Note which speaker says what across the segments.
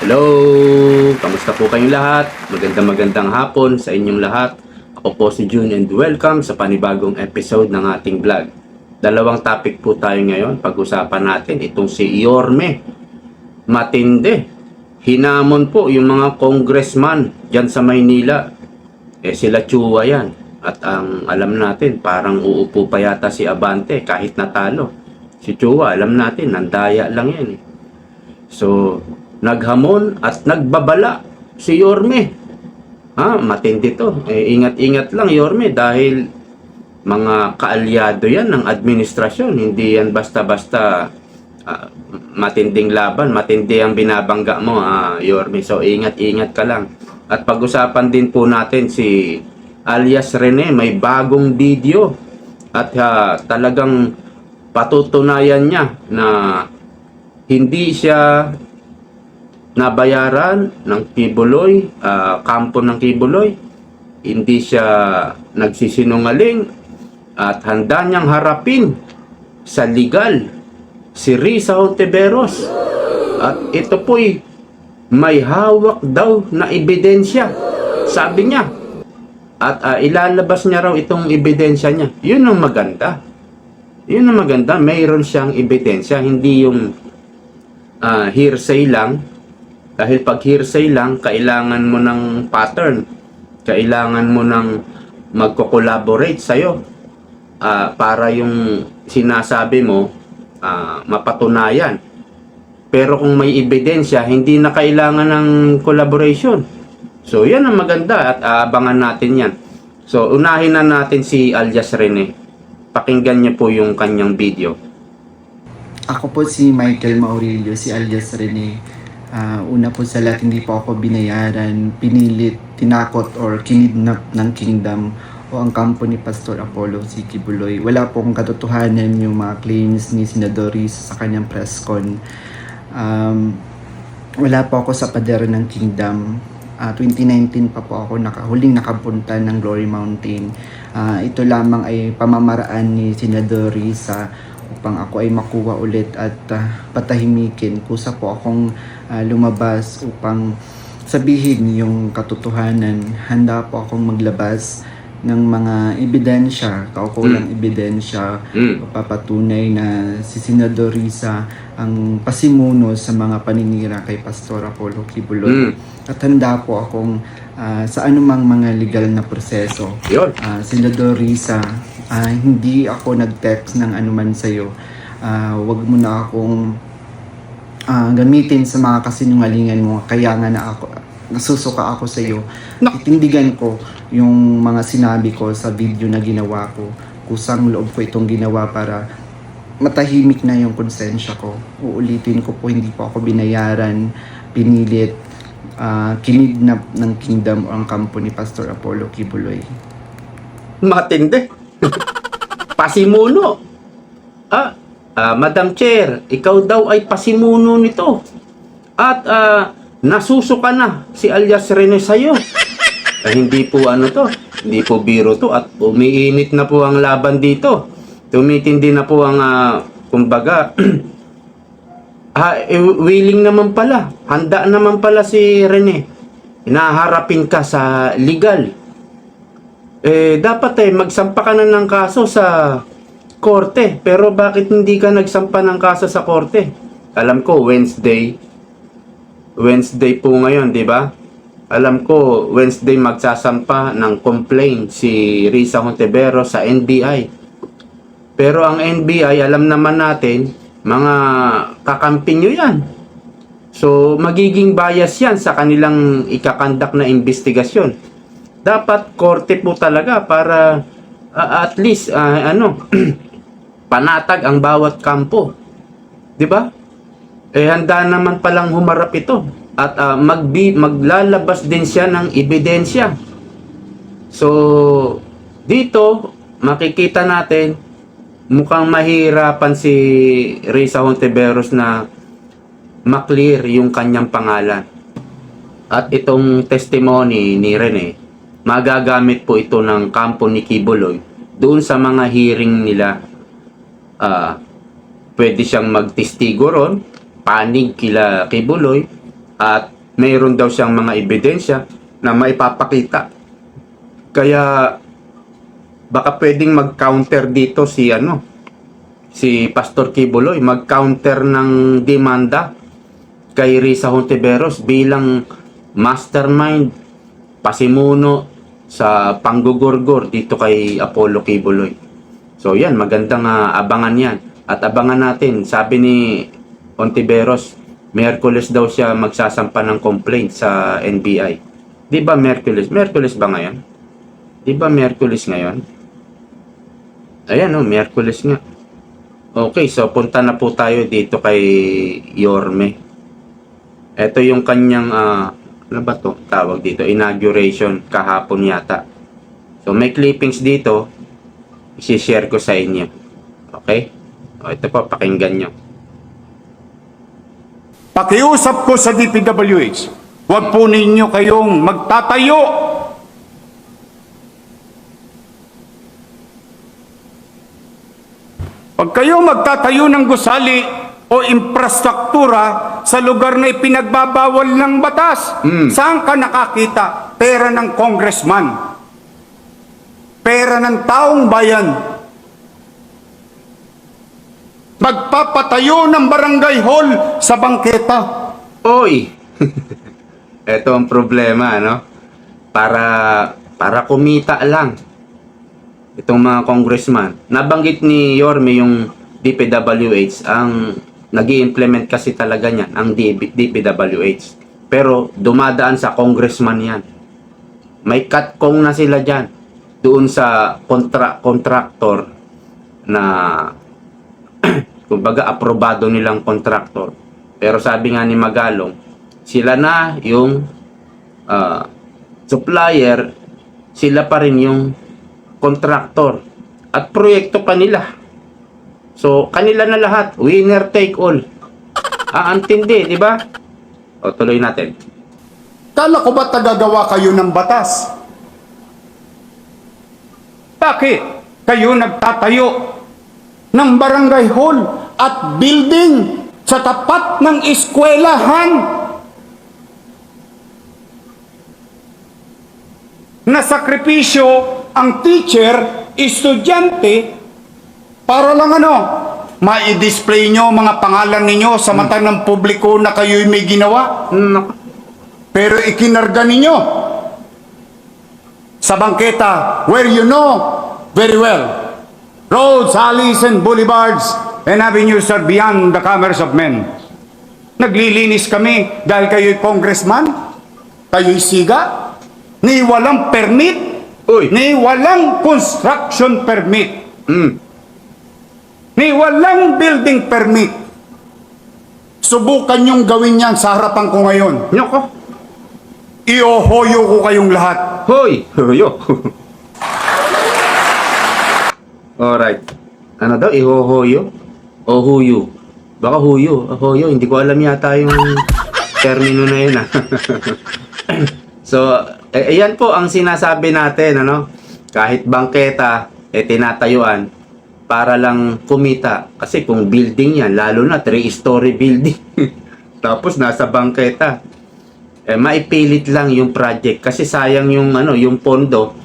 Speaker 1: Hello! Kamusta po kayong lahat? Magandang magandang hapon sa inyong lahat. Ako po si June and welcome sa panibagong episode ng ating vlog. Dalawang topic po tayo ngayon. Pag-usapan natin itong si Yorme. Matindi. Hinamon po yung mga congressman dyan sa Maynila. Eh sila tsuwa yan. At ang alam natin, parang uupo pa yata si Abante kahit natalo. Si Chua, alam natin, nandaya lang yan eh. So, naghamon at nagbabala si Yorme. Ha, matindi to. Eh, ingat-ingat lang Yorme dahil mga kaalyado yan ng administrasyon. Hindi yan basta-basta ah, matinding laban, matindi ang binabangga mo, ah, Yorme. So, ingat-ingat ka lang. At pag-usapan din po natin si alias Rene, may bagong video. At ah, talagang patutunayan niya na hindi siya nabayaran ng Kibuloy, ah, kampo ng Kibuloy. Hindi siya nagsisinungaling at handa niyang harapin sa legal si Risa Hontiveros. At ito po'y may hawak daw na ebidensya. Sabi niya. At ah, ilalabas niya raw itong ebidensya niya. Yun ang maganda. Yun ang maganda. Mayroon siyang ebidensya. Hindi yung ah, hearsay lang. Dahil pag hearsay lang, kailangan mo ng pattern. Kailangan mo ng magko-collaborate sa'yo. Ah, para yung sinasabi mo, ah, mapatunayan. Pero kung may ebidensya, hindi na kailangan ng collaboration. So, yan ang maganda at aabangan natin yan. So, unahin na natin si Alias Rene. Pakinggan niyo po yung kanyang video.
Speaker 2: Ako po si Michael Maurilio, si alias Rene. Ah, una po sa lahat, hindi po ako binayaran, pinilit, tinakot or kinidnap ng kingdom o ang kampo ni Pastor Apollo si Kibuloy. Wala pong katotohanan yung mga claims ni Senadoris sa kanyang press con. Um, wala po ako sa pader ng kingdom. Ah, 2019 pa po ako naka, huling nakapunta ng Glory Mountain. Ah, ito lamang ay pamamaraan ni Senador Risa upang ako ay makuha ulit at ah, patahimikin. Kusa po akong ah, lumabas upang sabihin yung katotohanan. Handa po akong maglabas ng mga ebidensya, kaukulang ebidensya
Speaker 1: Mm.
Speaker 2: papatunay na si Senador Risa ang pasimuno sa mga paninira kay Pastor Apollo Kibuloy.
Speaker 1: Mm.
Speaker 2: At handa po akong ah, sa anumang mga legal na proseso.
Speaker 1: Yun.
Speaker 2: Ah, Senador Risa, ah, hindi ako nag-text ng anuman sa'yo. Ah, wag mo na akong ah, gamitin sa mga kasinungalingan mo. Kaya nga na ako, nasusuka ako sa iyo.
Speaker 1: Nak-
Speaker 2: Itindigan ko yung mga sinabi ko sa video na ginawa ko. Kusang loob ko itong ginawa para matahimik na yung konsensya ko. Uulitin ko po, hindi po ako binayaran, pinilit, ah, kinidnap ng kingdom o ang kampo ni Pastor Apollo Kibuloy.
Speaker 1: Matindi. pasimuno. Ah, ah, Madam Chair, ikaw daw ay pasimuno nito. At ah, nasusuka na si alias Rene sa'yo. Ah, hindi po ano to, hindi po biro to at umiinit na po ang laban dito. Tumitindi na po ang ah, kumbaga ah, eh, willing naman pala. Handa naman pala si Rene. Inaharapin ka sa legal eh dapat eh magsampa ka na ng kaso sa korte. Pero bakit hindi ka nagsampa ng kaso sa korte? Alam ko Wednesday Wednesday po ngayon, di ba? Alam ko Wednesday magsasampa ng complaint si Risa Hontevero sa NBI. Pero ang NBI, alam naman natin, mga kakampi nyo yan. So, magiging bias yan sa kanilang ikakandak na investigasyon dapat korte po talaga para ah, at least ah, ano panatag ang bawat kampo. 'Di ba? Eh handa naman palang humarap ito at ah, magbi maglalabas din siya ng ebidensya. So dito makikita natin mukhang mahirapan si Risa Hontiveros na maklear yung kanyang pangalan. At itong testimony ni Rene, magagamit po ito ng kampo ni Kibuloy doon sa mga hearing nila. Ah, pwede siyang magtestigo ron, panig kila Kibuloy, At mayroon daw siyang mga ebidensya na maipapakita. Kaya baka pwedeng mag-counter dito si ano si Pastor Kibuloy mag-counter ng demanda kay Risa Hontiveros bilang mastermind pasimuno sa panggugurgor dito kay Apollo Kibuloy. So yan, magandang ah, abangan yan. At abangan natin, sabi ni Hontiveros, Merkules daw siya magsasampa ng complaint sa NBI. Di ba Merkules? Merkules ba ngayon? Di ba Merkules ngayon? Ayan oh, Merkules nga. Okay, so punta na po tayo dito kay Yorme. Ito yung kanyang, ah, ano ba to? Tawag dito, inauguration kahapon yata. So may clippings dito, isi-share ko sa inyo. Okay? O, ito po, pakinggan nyo.
Speaker 3: Pakiusap ko sa DPWH, huwag po ninyo kayong magtatayo. Pag kayo magtatayo ng gusali o infrastruktura sa lugar na ipinagbabawal ng batas, saan ka nakakita? Pera ng congressman. Pera ng taong bayan. Magpapatayo ng barangay hall sa bangketa.
Speaker 1: Oy! ito ang problema, no? Para, para kumita lang. Itong mga congressman. Nabanggit ni Yorme yung DPWH, ang nag implement kasi talaga niyan, ang DPWH. Pero dumadaan sa congressman yan. May katkong na sila dyan. Doon sa kontra contractor na kumbaga aprobado nilang contractor. Pero sabi nga ni Magalong, sila na yung ah, supplier, sila pa rin yung contractor at proyekto pa nila. So, kanila na lahat, winner take all. Ah, antindi, di ba? O, tuloy natin.
Speaker 3: Kala ko ba tagagawa kayo ng batas? Bakit kayo nagtatayo ng barangay hall at building sa tapat ng eskwelahan? Na sakripisyo ang teacher, estudyante, para lang ano, ma-display nyo mga pangalan ninyo sa mata ng publiko na kayo'y may ginawa. Pero ikinarga ninyo sa bangketa where you know very well roads, alleys, and boulevards and avenues are beyond the commerce of men. Naglilinis kami dahil kayo'y congressman, kayo'y siga, ni walang permit,
Speaker 1: Uy!
Speaker 3: ni walang construction permit,
Speaker 1: Mm.
Speaker 3: ni walang building permit. Subukan yung gawin yan sa harapan ko ngayon.
Speaker 1: Nyoko!
Speaker 3: Iohoyo ko kayong lahat.
Speaker 1: Hoy! Huyo! Alright. Ano daw? Ihohoyo? O huyo? Baka huyo. O huyo. Hindi ko alam yata yung termino na yun ah. so, eh, ayan po ang sinasabi natin, ano? Kahit bangketa, eh tinatayuan para lang kumita. Kasi kung building yan, lalo na 3-story building. Tapos nasa bangketa eh, maipilit lang yung project kasi sayang yung ano yung pondo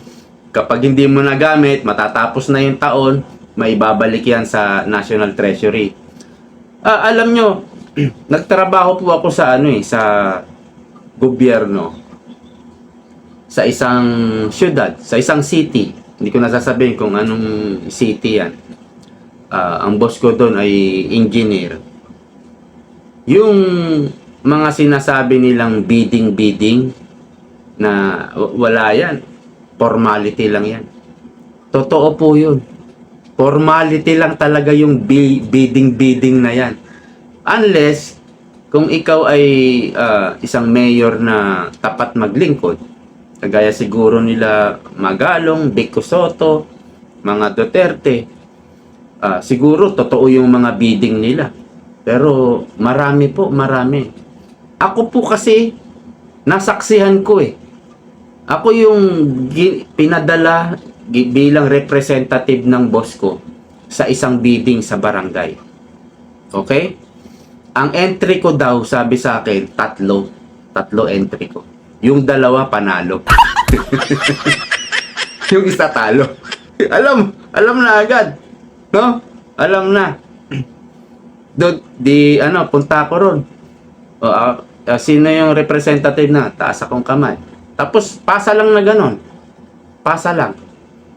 Speaker 1: kapag hindi mo nagamit matatapos na yung taon maibabalik yan sa National Treasury ah, alam nyo nagtrabaho po ako sa ano eh sa gobyerno sa isang syudad sa isang city hindi ko nasasabihin kung anong city yan Ah, ang boss ko doon ay engineer yung mga sinasabi nilang bidding-bidding na wala yan. Formality lang yan. Totoo po yun. Formality lang talaga yung bi- bidding-bidding na yan. Unless, kung ikaw ay ah, isang mayor na tapat maglingkod, kagaya siguro nila Magalong, Vico mga Duterte, ah, siguro totoo yung mga bidding nila. Pero marami po, marami. Ako po kasi, nasaksihan ko eh. Ako yung pinadala bilang representative ng boss ko sa isang bidding sa barangay. Okay? Ang entry ko daw, sabi sa akin, tatlo. tatlo entry ko. Yung dalawa panalo. yung isa talo. alam, alam na agad. No? Alam na. Do, di, ano, punta ako ron. O, ah, sino yung representative na? Taas akong kamay. Tapos, pasa lang na ganon. Pasa lang.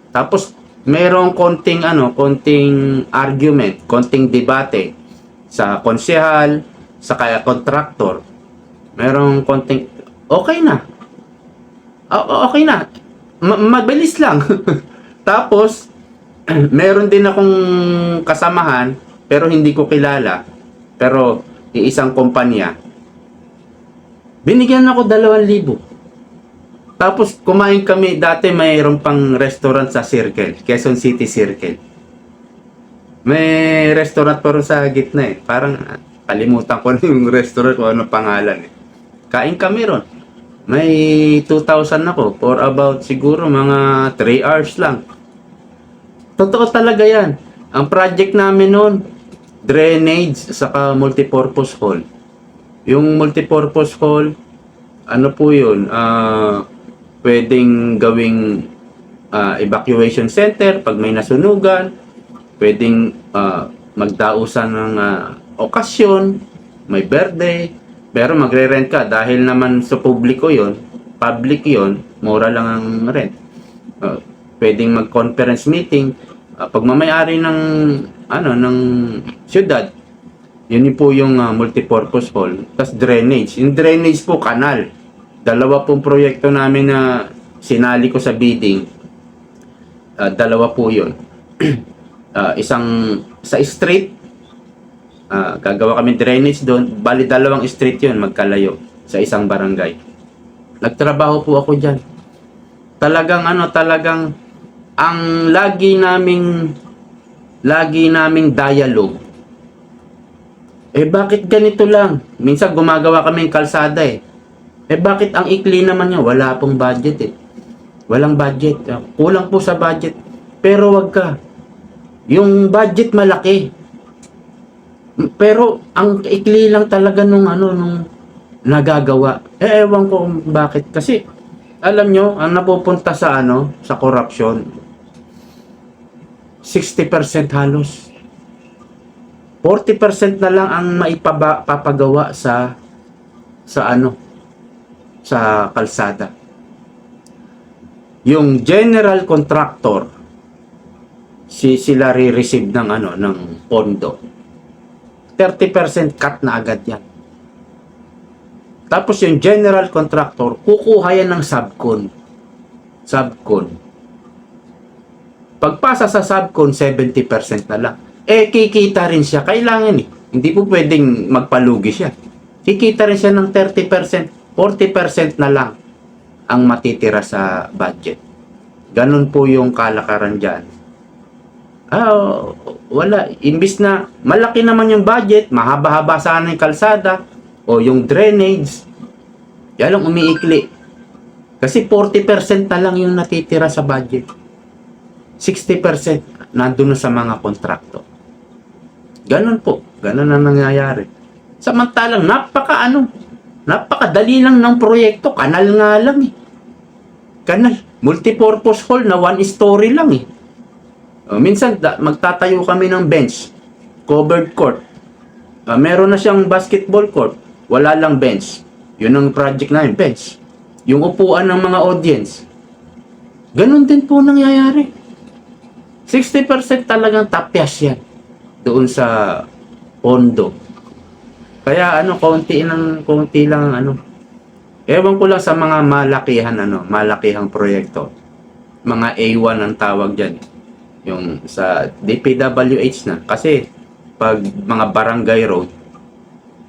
Speaker 1: Tapos, merong konting, ano, konting argument, konting debate sa konsehal, sa kaya kontraktor. Merong konting, okay na. O- okay na. Ma- mabilis lang. Tapos, meron din akong kasamahan, pero hindi ko kilala. Pero, iisang kumpanya. Binigyan ako 2,000. Tapos, kumain kami, dati mayroon pang restaurant sa Circle, Quezon City Circle. May restaurant rin sa gitna eh. Parang, ah, kalimutan ko na yung restaurant kung ano pangalan eh. Kain kami ron. May 2,000 ako for about siguro mga 3 hours lang. Totoo talaga yan. Ang project namin noon, drainage saka multipurpose hall. Yung multipurpose hall, ano po yun, ah, pwedeng gawing ah, evacuation center pag may nasunugan, pwedeng ah, magdausan ng ah, okasyon, may birthday, pero magre-rent ka dahil naman sa publiko yon public yon mura lang ang rent. Uh, pwedeng mag-conference meeting. Uh, pagmamayari ng ano ng syudad, yun po yung uh, multipurpose hall. Tapos drainage. Yung drainage po, kanal. Dalawa pong proyekto namin na sinali ko sa bidding. Uh, dalawa po yun. Uh, isang sa street, Ah, gagawa kami drainage doon. Bali, dalawang street yun, magkalayo sa isang barangay. Nagtrabaho po ako dyan. Talagang ano, talagang ang lagi naming lagi naming dialogue. Eh bakit ganito lang? Minsan gumagawa kami ng kalsada eh. Eh bakit ang ikli naman niya? Wala pong budget eh. Walang budget. Ah, Kulang po sa budget. Pero wag ka. Yung budget malaki. Pero ang ikli lang talaga nung ano nung nagagawa. Eh ewan ko bakit kasi alam nyo, ang napupunta sa ano, sa corruption 60% halos. 40% na lang ang maipapagawa sa sa ano sa kalsada. Yung general contractor si sila re-receive ng ano ng pondo. 30% cut na agad yan. Tapos yung general contractor, kukuha yan ng subcon. Subcon. Pagpasa sa subcon, 70% na lang. Eh, kikita rin siya. Kailangan eh. Hindi po pwedeng magpalugi siya. Kikita rin siya ng 30%. 40% na lang ang matitira sa budget. Ganun po yung kalakaran dyan. Ah, wala. Imbis na malaki naman yung budget, mahaba-haba sana yung kalsada o yung drainage, yan lang umiikli. Kasi 40% na lang yung natitira sa budget. 60% nandun na sa mga kontrakto. Ganon po. Ganon ang nangyayari. Samantalang napaka ano, napakadali lang ng proyekto. Kanal nga lang eh. Kanal. Multipurpose hall na one story lang eh. Uh, minsan da, magtatayo kami ng bench, covered court. Uh, meron na siyang basketball court, wala lang bench. Yun ang project namin, bench. Yung upuan ng mga audience. Ganon din po nangyayari. 60% talagang tapyas yan doon sa pondo. Kaya ano, konti lang, konti lang ano. Ewan ko lang sa mga malakihan ano, malakihang proyekto. Mga A1 ang tawag diyan yung sa DPWH na. Kasi pag mga barangay road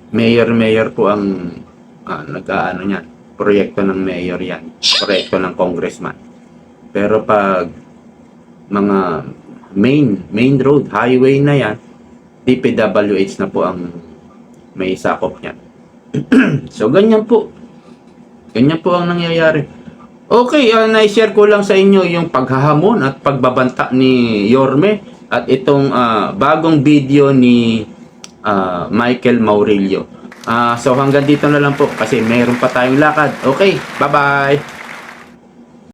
Speaker 1: mayor-mayor po ang ah, nag-aano niyan. Proyekto ng mayor yan. Proyekto ng congressman. Pero pag mga main main road highway na yan DPWH na po ang may sakop niyan. So ganyan po. Ganyan po ang nangyayari Okay, uh, na-share ko lang sa inyo yung paghahamon at pagbabanta ni Yorme at itong ah, bagong video ni ah, Michael Maurilio. Ah, so hanggang dito na lang po kasi meron pa tayong lakad. Okay, bye-bye.